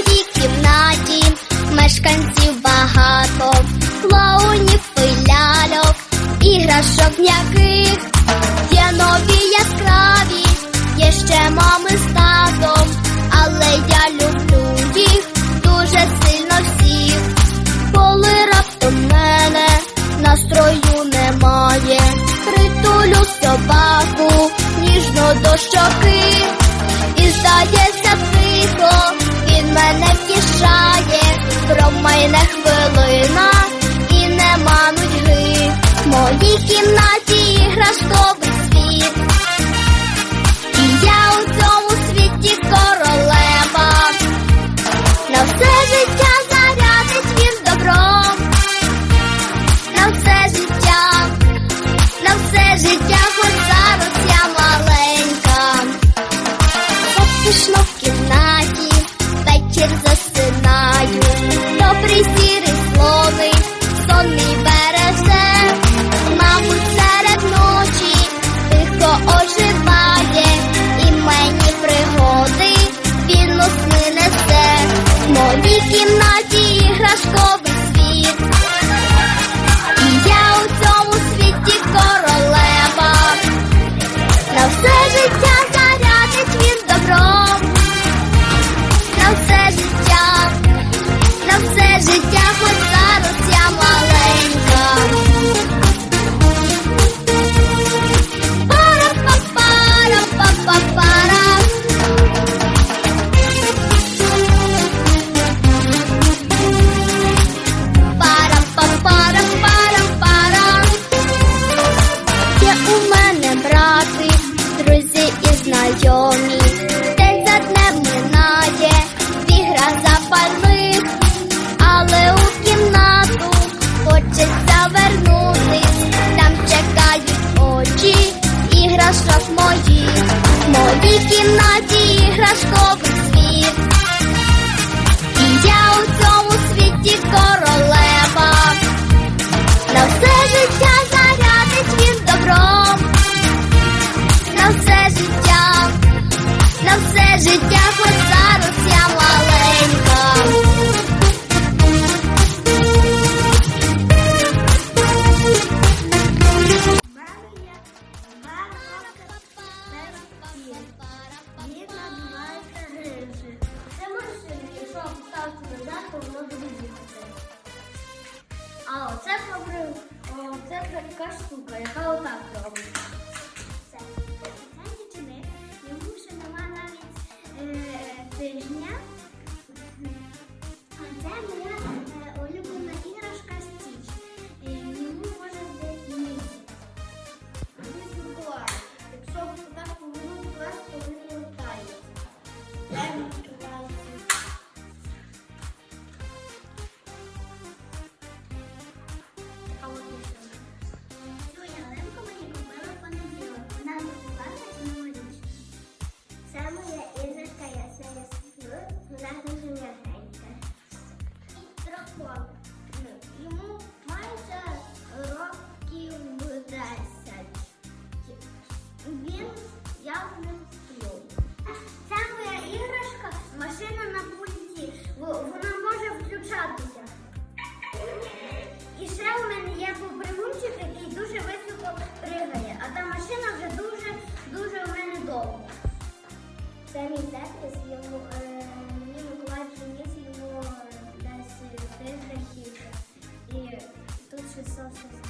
своїй кімнаті, мешканців багато, клоунів і ляльок, іграшок м'яких, є нові яскраві, є ще мами з татом, але я люблю їх дуже сильно всіх, коли раптом мене настрою немає, притулю собаку, ніжно до щоки. Кімнаті іграшковий А оце пробив, це така штука, яка отак робить. Все. Закінчили. Йому ще нема навіть е, тижня. sauces.